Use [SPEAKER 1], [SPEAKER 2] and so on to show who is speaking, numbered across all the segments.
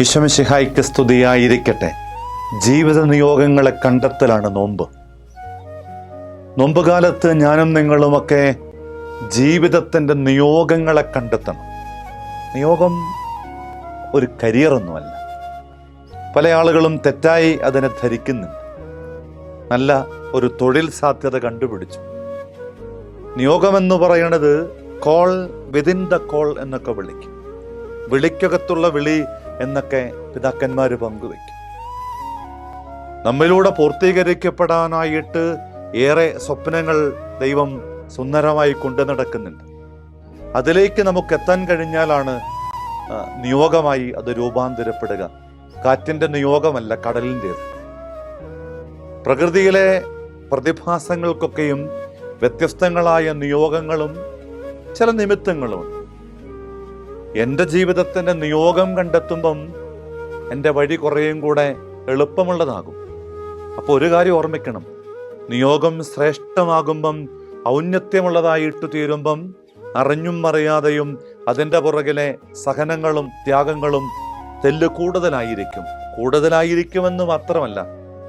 [SPEAKER 1] ഈശോമിശിഹായ്ക്ക് സ്തുതിയായിരിക്കട്ടെ. ജീവിത നിയോഗങ്ങളെ കണ്ടെത്തലാണ് നോമ്പ്. നോമ്പ് കാലത്ത് ഞാനും നിങ്ങളുമൊക്കെ ജീവിതത്തിന്റെ നിയോഗങ്ങളെ കണ്ടെത്തണം. നിയോഗം ഒരു കരിയറൊന്നുമല്ല. പല ആളുകളും തെറ്റായി അതിനെ ധരിക്കുന്നുണ്ട്. നല്ല ഒരു തൊഴിൽ സാധ്യത കണ്ടുപിടിച്ചു. നിയോഗമെന്ന് പറയുന്നത് കോൾ വിതിൻ ദ കോൾ എന്നൊക്കെ വിളിക്കും. വിളിക്കകത്തുള്ള വിളി എന്നൊക്കെ പിതാക്കന്മാർ പങ്കുവെക്കും നമ്മിലൂടെ പൂർത്തീകരിക്കപ്പെടാനായിട്ട് ഏറെ സ്വപ്നങ്ങൾ ദൈവം സുന്ദരമായി കൊണ്ടു നടക്കുന്നുണ്ട്. അതിലേക്ക് നമുക്ക് എത്താൻ കഴിഞ്ഞാലാണ് നിയോഗമായി അത് രൂപാന്തരപ്പെടുക. കാറ്റിന്റെ നിയോഗമല്ല കടലിന്റേത് പ്രകൃതിയിലെ പ്രതിഭാസങ്ങൾക്കൊക്കെയും വ്യത്യസ്തങ്ങളായ നിയോഗങ്ങളും ചില നിമിത്തങ്ങളുമുണ്ട്. എന്റെ ജീവിതത്തിന്റെ നിയോഗം കണ്ടെത്തുമ്പം എന്റെ വഴി കുറേയും കൂടെ എളുപ്പമുള്ളതാകും. അപ്പോൾ ഒരു കാര്യം ഓർമ്മിക്കണം. നിയോഗം ശ്രേഷ്ഠമാകുമ്പം ഔന്നത്യമുള്ളതായിട്ട് തീരുമ്പം അറിഞ്ഞും അറിയാതെയും അതിന്റെ പുറകിലെ സഹനങ്ങളും ത്യാഗങ്ങളും തെല്ല് കൂടുതലായിരിക്കും. കൂടുതലായിരിക്കുമെന്ന് മാത്രമല്ല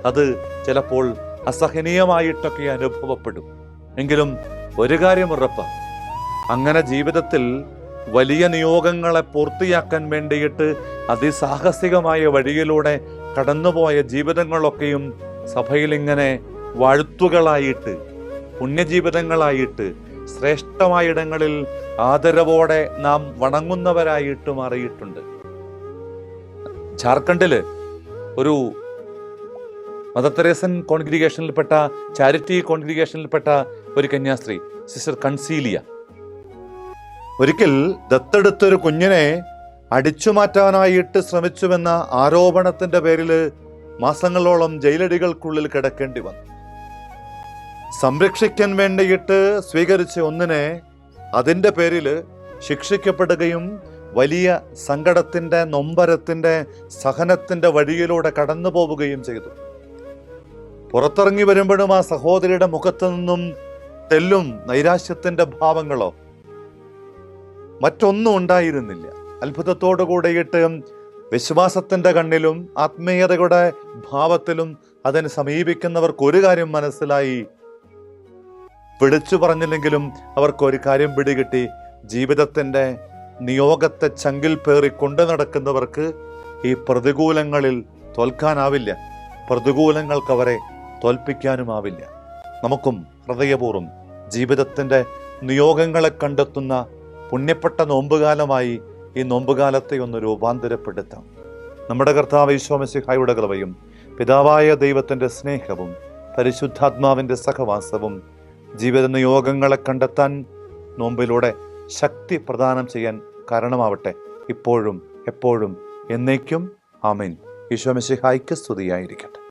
[SPEAKER 1] അത് ചിലപ്പോൾ അസഹനീയമായിട്ടൊക്കെ അനുഭവപ്പെടും. എങ്കിലും ഒരു കാര്യം ഉറപ്പാണ് അങ്ങനെ ജീവിതത്തിൽ വലിയ നിയോഗങ്ങളെ പൂർത്തിയാക്കാൻ വേണ്ടിയിട്ട് അതിസാഹസികമായ വഴിയിലൂടെ കടന്നുപോയ ജീവിതങ്ങളൊക്കെയും സഭയിലിങ്ങനെ വാഴ്ത്തുകളായിട്ട് പുണ്യജീവിതങ്ങളായിട്ട് ശ്രേഷ്ഠമായ ഇടങ്ങളിൽ ആദരവോടെ നാം വണങ്ങുന്നവരായിട്ട് മാറിയിട്ടുണ്ട്. ജാർഖണ്ഡിൽ ഒരു മദർ തെരേസൻ കോൺഗ്രിഗേഷനിൽപ്പെട്ട ചാരിറ്റി കോൺഗ്രിഗേഷനിൽപ്പെട്ട ഒരു കന്യാസ്ത്രീ സിസ്റ്റർ കൺസീലിയ. ഒരിക്കൽ ദത്തെടുത്തൊരു കുഞ്ഞിനെ അടിച്ചുമാറ്റാനായിട്ട് ശ്രമിച്ചുവെന്ന ആരോപണത്തിന്റെ പേരിൽ മാസങ്ങളോളം ജയിലടികൾക്കുള്ളിൽ കിടക്കേണ്ടി വന്നു. സംരക്ഷിക്കാൻ വേണ്ടിയിട്ട് സ്വീകരിച്ച ഒന്നിനെ അതിന്റെ പേരിൽ ശിക്ഷിക്കപ്പെടുകയും വലിയ സങ്കടത്തിന്റെ നൊമ്പരത്തിന്റെ സഹനത്തിന്റെ വഴിയിലൂടെ കടന്നു പോവുകയും ചെയ്തു. പുറത്തിറങ്ങി വരുമ്പോഴും ആ സഹോദരിയുടെ മുഖത്തു നിന്നും തെല്ലും നൈരാശ്യത്തിന്റെ ഭാവങ്ങളോ മറ്റൊന്നും ഉണ്ടായിരുന്നില്ല. അത്ഭുതത്തോടു കൂടിയിട്ട് വിശ്വാസത്തിന്റെ കണ്ണിലും ആത്മീയതയുടെ ഭാവത്തിലും അതിനെ സമീപിക്കുന്നവർക്ക് ഒരു കാര്യം മനസ്സിലായി. വിളിച്ചു പറഞ്ഞില്ലെങ്കിലും അവർക്കൊരു കാര്യം പിടികിട്ടി. ജീവിതത്തിന്റെ നിയോഗത്തെ ചങ്കിൽ പേറി കൊണ്ടു നടക്കുന്നവർക്ക് ഈ പ്രതികൂലങ്ങളിൽ തോൽക്കാനാവില്ല. പ്രതികൂലങ്ങൾക്ക് അവരെ തോൽപ്പിക്കാനുമാവില്ല. നമുക്കും ഹൃദയപൂർവം ജീവിതത്തിന്റെ നിയോഗങ്ങളെ കണ്ടെത്തുന്ന പുണ്യപ്പെട്ട നോമ്പുകാലമായി ഈ നോമ്പുകാലത്തെ ഒന്ന് രൂപാന്തരപ്പെടുത്താം. നമ്മുടെ കർത്താവ് ഈശോമസിഹായുടെ കൃപയും പിതാവായ ദൈവത്തിന്റെ സ്നേഹവും പരിശുദ്ധാത്മാവിന്റെ സഹവാസവും ജീവിത നിയോഗങ്ങളെ കണ്ടെത്താൻ നോമ്പിലൂടെ ശക്തി പ്രദാനം ചെയ്യാൻ കാരണമാവട്ടെ. ഇപ്പോഴും എപ്പോഴും എന്നേക്കും ആമീൻ. ഈശോമസിഹായ്ക്ക് സ്തുതിയായിരിക്കട്ടെ.